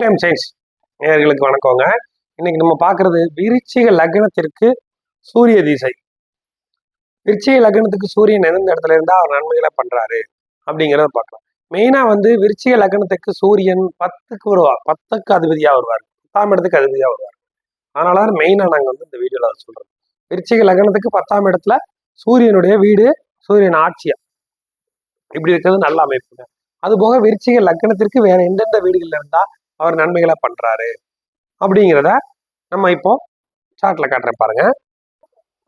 Time size நேர்களுக்கு வணக்கங்க. இன்னைக்கு நம்ம பார்க்கறது விருச்சிக லக்னத்திற்கு சூரிய திசை. விருச்சிக லக்னத்துக்கு சூரியன் எந்த இடத்துல இருந்தா அவர் நன்மைகளை பண்றாரு அப்படிங்கிறத பார்க்கலாம். மெயினா வந்து விருச்சிக லக்னத்துக்கு சூரியன் பத்துக்கு வருவார் பத்துக்கு அதிபதியா வருவார். பத்தாம் இடத்துக்கு அதிபதியா வருவார். அதனால தான் மெயினா நாங்க வந்து இந்த வீடியோல அதை சொல்றோம். விருச்சிக லக்னத்துக்கு பத்தாம் இடத்துல சூரியனுடைய வீடு சூரியன் ஆட்சியா? இப்படி இருக்கிறது நல்ல அமைப்புங்க. அது போக விருச்சிக லக்னத்திற்கு வேற எந்தெந்த வீடுகள்ல இருந்தா அவர் நன்மைகளை பண்றாரு அப்படிங்கிறத நம்ம இப்போ சார்ட்ல காட்டுறேன் பாருங்க.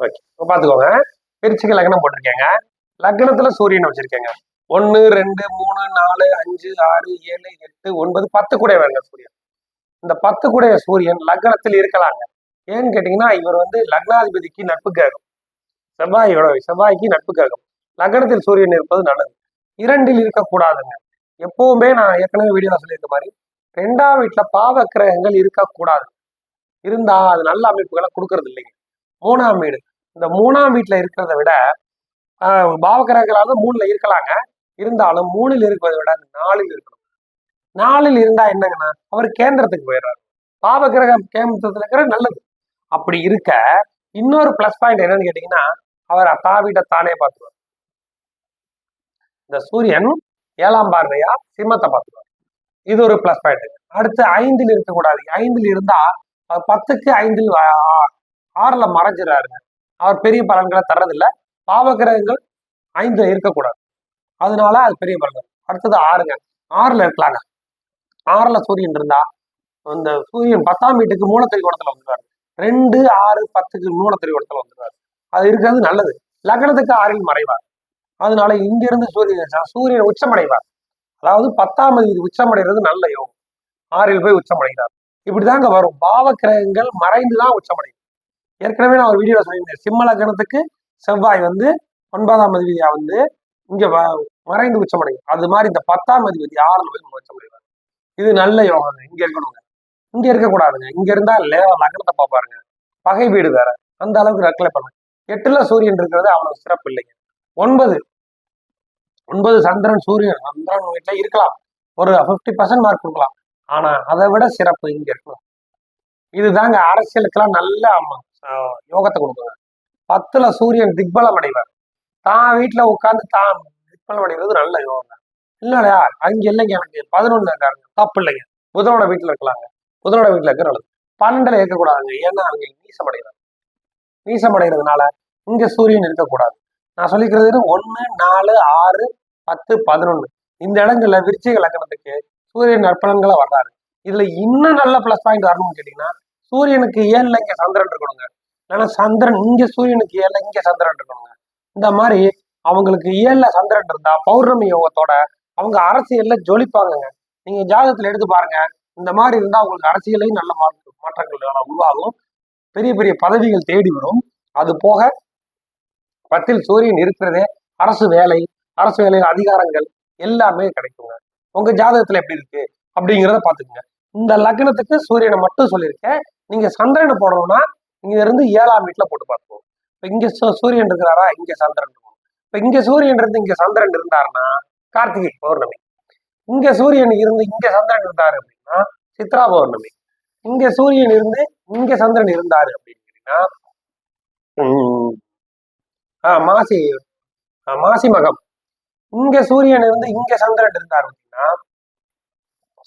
ஓகே இப்போ பார்த்துக்கோங்க விருச்சிக லக்னம் போட்டிருக்கேங்க. லக்னத்துல சூரியன் வச்சிருக்கேங்க. ஒன்று ரெண்டு மூணு நாலு அஞ்சு ஆறு ஏழு எட்டு ஒன்பது பத்து கூட வேணுங்க சூரியன். இந்த பத்து கூட சூரியன் லக்னத்தில் இருக்கலாங்க. ஏன்னு கேட்டீங்கன்னா இவர் வந்து லக்னாதிபதிக்கு நட்பு கேகம் செவ்வாயோட செவ்வாய்க்கு நட்பு கேகம் லக்னத்தில் சூரியன் இருப்பது நல்லது. இரண்டில் இருக்கக்கூடாதுங்க. எப்பவுமே நான் ஏற்கனவே வீடியோவில் சொல்லியிருக்க மாதிரி ரெண்டாம் வீட்டுல பாவ கிரகங்கள் இருக்கக்கூடாது. இருந்தா அது நல்ல அமைப்புகளை கொடுக்கறது இல்லைங்க. மூணாம் வீடு. இந்த மூணாம் வீட்டுல இருக்கிறத விட ஆஹ், பாவ கிரகங்களாவது மூணுல இருக்கலாங்க. இருந்தாலும் மூணில் இருக்கிறத விட நாலில் இருக்கணும். நாலில் இருந்தா என்னங்கன்னா அவர் கேந்திரத்துக்கு போயிடுறாரு. பாவ கிரகம் கேந்திரத்துல இருக்கிற நல்லது. அப்படி இருக்க இன்னொரு பிளஸ் பாயிண்ட் என்னன்னு கேட்டீங்கன்னா அவர் தா வீட்டை தானே பார்த்துருவார். இந்த சூரியன் ஏழாம் பார்வையா சிம்மத்தை பார்த்துருவார். இது ஒரு பிளஸ் பாயிண்ட் அடுத்து ஐந்தில் இருக்கக்கூடாது. ஐந்தில் இருந்தா பத்துக்கு ஐந்தில் ஆறுல மறைஞ்சிடறாருங்க அவர் பெரிய பலன்களை தர்றதில்ல. பாவகிரகங்கள் ஐந்து இருக்கக்கூடாது. அதனால அது பெரிய பலன். அடுத்தது ஆறுங்க. ஆறுல இருக்கலாங்க. ஆறுல சூரியன் இருந்தா அந்த சூரியன் பத்தாம் வீட்டுக்கு மூல திரிகோணத்துல வந்துருவாரு. ரெண்டு ஆறு பத்துக்கு மூல திரிகோணத்துல வந்துருவாரு. அது இருக்கிறது நல்லது. லக்னத்துக்கு ஆறில் மறைவார். அதனால இங்கிருந்து சூரியன் சூரியன் உச்சமடைவார். அதாவது பத்தாம் அதிபதி உச்சமடைகிறது நல்ல யோகம். ஆறில் போய் உச்சமடைகிறார். இப்படிதாங்க வரும். பாவ கிரகங்கள் மறைந்துதான் உச்சமடையும். ஏற்கனவே நான் ஒரு வீடியோல சொல்லியிருந்தேன். சிம்மலகணத்துக்கு செவ்வாய் வந்து ஒன்பதாம் அதிபதியா வந்து இங்க வ- மறைந்து உச்சமடையும். அது மாதிரி இந்த பத்தாம் அதிபதி ஆறுல போய் உச்சமடைவார். இது நல்ல யோகம் இங்க இருக்கணுங்க. இங்க இருக்கக்கூடாதுங்க. இங்க இருந்தா லேவ லக்னத்தை பார்ப்பாருங்க. பகை வீடு வேற. அந்த அளவுக்கு ரக்கலை பண்ணுங்க எட்டுல சூரியன் இருக்கிறது அவ்வளவு சிறப்பு இல்லைங்க ஒன்பது. ஒன்பது சந்திரன் சூரியன் சந்திரன் வீட்டுல இருக்கலாம். ஒரு ஃபிஃப்டி பர்சன்ட் மார்க் கொடுக்கலாம். ஆனா அதை விட சிறப்பு இங்க இருக்கும் இதுதாங்க அரசியலுக்கெல்லாம் நல்ல அம்மா. யோகத்தை கொடுக்குங்க பத்துல சூரியன் திக்பலம் அடைவார். தான் வீட்டுல உட்கார்ந்து தான் திக்பலம் அடைவது நல்ல யோகம். இல்லையா? அங்க இல்லைங்க எனக்கு. பதினொன்னு இருக்காருங்க. தப்பு இல்லைங்க. புதனோட வீட்டுல இருக்கலாங்க. புதனோட வீட்டுல இருக்கிற நல்லது பன்னெண்டுல இருக்கக்கூடாதுங்க ஏன்னா அவங்க நீசம் அடைகிறாங்க நீசம் அடைகிறதுனால இங்க சூரியன் இருக்கக்கூடாது. நான் சொல்லிக்கிறது ஒன்னு நாலு ஆறு பத்து பதினொன்னு. இந்த இடங்கள்ல விருச்சிக லக்கணத்துக்கு சூரியன் நற்பலன்களா வர்றாரு. இதுல இன்னும் நல்ல பிளஸ் பாயிண்ட் வரணும்னு கேட்டீங்கன்னா சூரியனுக்கு ஏழுல இங்க சந்திரன் இருக்கணுங்க? ஏன்னா சந்திரன் இங்க சூரியனுக்கு ஏழுல இங்க சந்திரன் இருக்கணுங்க? இந்த மாதிரி அவங்களுக்கு ஏழுல சந்திரன் இருந்தா பௌர்ணமி யோகத்தோட அவங்க அரசியல்ல ஜொலிப்பாங்கங்க. நீங்க ஜாதகத்துல எடுத்து பாருங்க. இந்த மாதிரி இருந்தா அவங்களுக்கு அரசியலையும் நல்ல மாற்றங்கள் உருவாகும். பெரிய பெரிய பதவிகள் தேடி வரும். அது போக பத்தில் சூரியன் இருக்கிறதே அரசு வேலை அரசு வேலை அதிகாரங்கள் எல்லாமே கிடைக்குங்க. உங்க ஜாதகத்துல எப்படி இருக்கு அப்படிங்கிறத பாத்துக்கோங்க இந்த லக்னத்துக்கு சூரியனை மட்டும் சொல்லியிருக்கேன். நீங்க சந்திரனை போடணும்னா இங்க இருந்து ஏழாம் வீட்டுல போட்டு பார்த்துக்கோங்க. இப்ப இங்க சூ- சூரியன் இருக்கிறாரா? இங்க சந்திரன் இருக்கும் இப்ப இங்க சூரியன் இருந்து இங்க சந்திரன் இருந்தாருன்னா கார்த்திகை பௌர்ணமி. இங்க சூரியன் இருந்து இங்க சந்திரன் இருந்தாரு அப்படின்னா சித்ரா பௌர்ணமி. இங்க சூரியன் இருந்து இங்க சந்திரன் இருந்தாரு அப்படின்னா ஆஹ் மாசி மாசி மகம். இங்க சூரியன் இருந்து இங்க சந்திரன் இருந்தார் அப்படின்னா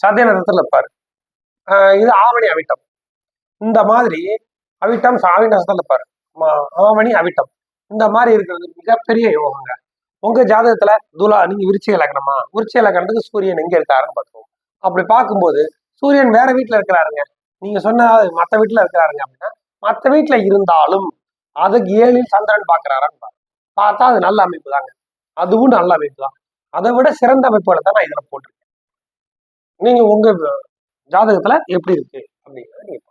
சதய நட்சத்திரத்துல இருப்பாரு இது ஆவணி அவிட்டம். இந்த மாதிரி அவிட்டம் சாவி நட்சத்திரத்துல இருப்பாரு ஆவணி அவிட்டம். இந்த மாதிரி இருக்கிறது மிகப்பெரிய யோகங்க. உங்க ஜாதகத்துல துலா நீங்க விருச்சிக லக்னமா? விருச்சிக லக்னத்துக்கு சூரியன் எங்க இருக்காருன்னு பார்த்துக்கோங்க. அப்படி பார்க்கும்போது சூரியன் வேற வீட்டுல இருக்கிறாருங்க. நீங்க சொன்ன மத்த வீட்டுல இருக்கிறாருங்க அப்படின்னா மத்த வீட்டுல இருந்தாலும் அதுக்கு ஏழில் சந்திரன் பாக்குறாரான்னு பாரு பார்த்தா அது நல்ல அமைப்பு தாங்க. அதுவும் நல்ல அமைப்பு தான். அதை விட சிறந்த அமைப்புகளை தான் நான் இதில் போட்டிருக்கேன். நீங்கள் உங்கள் ஜாதகத்தில் எப்படி இருக்கு அப்படிங்கிறத நீங்கள்